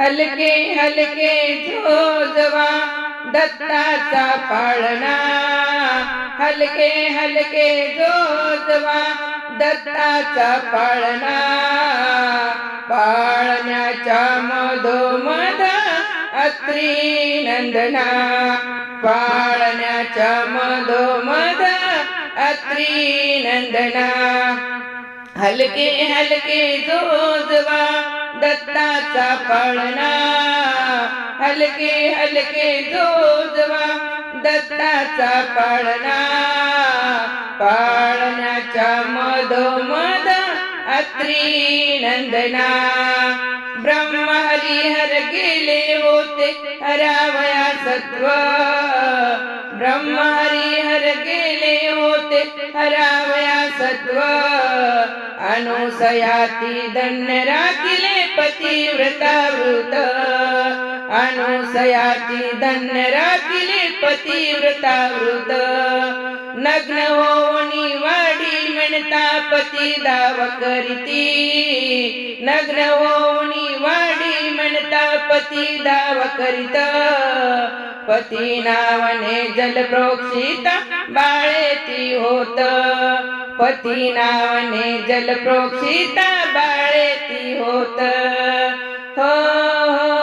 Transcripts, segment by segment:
हलके हलके जोजवा दत्ताचा पाळणा. हलके हलके जोजवा दत्ताचा पाळणा. पाळण्याच्या मधोमध अत्री नंदना. पाळण्याच्या मधोमध अत्री नंदना. हलके हलके जोजवा दत्ताचा पाळणा. हलके हलके जोजवा दत्ताचा पाळणा. पाळण्याच्या मधोमध अत्री नंदना. ब्रह्म हरिहर गेले होते हरावया सत्व. ब्रह्म हरि होते हरावया सत्व. अनुसयाती धन्य राखिले पतिव्रता वृत अनुसयाची धन्य राखिले पतिव्रता वृत नग्न होनी वाडी म्हणता पती दाव करीती। नग्न होनी वाडी म्हणता पती दाव करीत। पती नावाने जल प्रोक्षिता बाळेती होत। पती नावाने जल प्रोक्षिता बाळेती होत। हो हो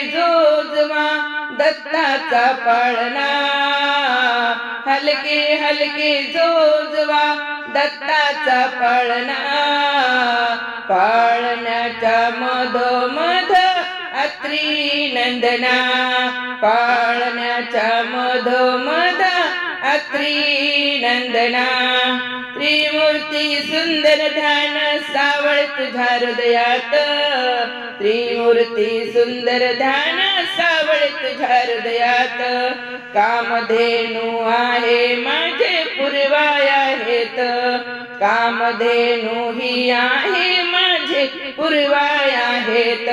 जोजमा जोजवा दत्ताचा पाळणा. हलके हलके जोजवा दत्ताचा पाळणा. पाळण्याच्या मधोमध अत्री नंदना. पाळण्याच्या मधोमध अत्री नंदना. त्रिमूर्ती सुंदर ध्यान सावळ तुझ्या हृदयात. त्रिमूर्ती सुंदर ध्यान सावळ तुझ्या हृदयात. कामधेनू आहे माझे पूर्वाय आहेत कामधेनू ही आहे माझे पूर्वाय आहेत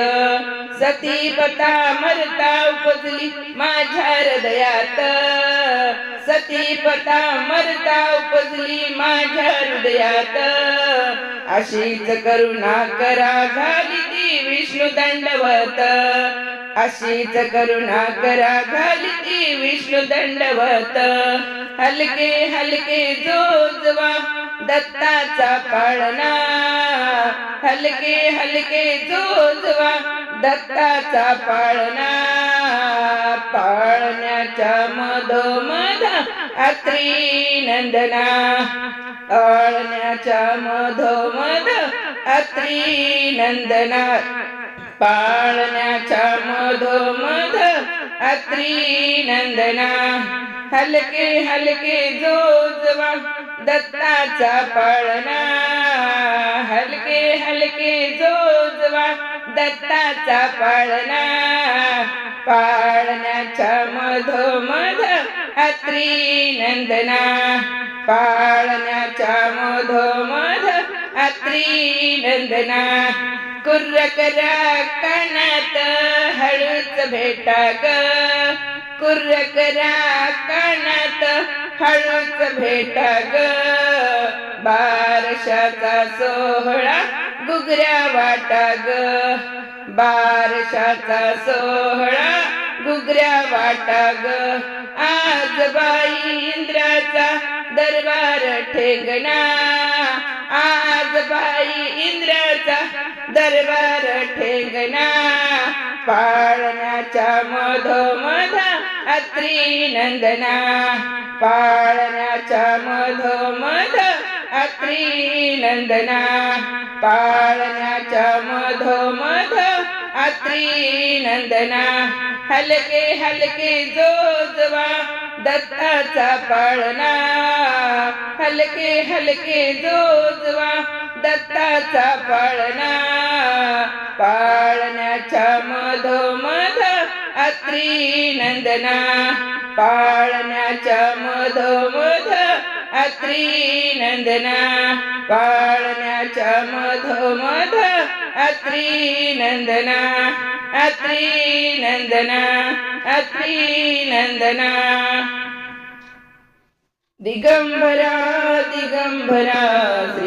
सतीपता मरता उपजली माझ्या हृदयात. सतीपता मरता उपजली माझ्या हृदयात. अशीच करुणा करा घाली ती विष्णू दंडवत. अशीच करुणा करा घाली ती विष्णू दंडवत. हलके हलके जोजवा दत्ताचा पाळणा. हलके हलके जोजवा दत्ताचा पाळणा पाळण्याच्या मधोमध अत्री नंदना पाळण्याच्या मधोमध अत्री नंदना पाळण्याच्या मधोमध अत्री नंदना. हलके हलके जोजवा दत्ताचा पाळणा हलके हलके जोजवा दत्ताचा पाळणा. पाळण्याच्या मधोमध अत्री नंदना. पाळण्याच्या मधोमध अत्री नंदना. कुर्र करा कानात हळूच भेटा ग. कुर्र करा कानात हळूच भेटा ग. बारशाचा सोहळा गुगऱ्या वाटा ग. बारशाचा सोहळा गुगऱ्या वाटा ग. आज बाई इंद्राचा दरबार ठेंगणा. आज बाई इंद्राचा दरबार ठेंगणा. पाळण्याच्या मधोमधा अत्री नंदना पाळण्याच्या मधोमध। अत्री नंदना पाळण्याच्या मधोमध। अत्री नंदना हलके हलके जोजवा दत्ताचा पाळणा। हलके हलके जोजवा दत्ताचा पाळणा। पाळण्याच्या मधोमध अत्री नंदना पाळण्याच्या मधोमध अत्री नंदना पाळण्याच्या मधोमध अत्री नंदना अत्री नंदना अत्री नंदना। दिगंबरा दिगंबरा।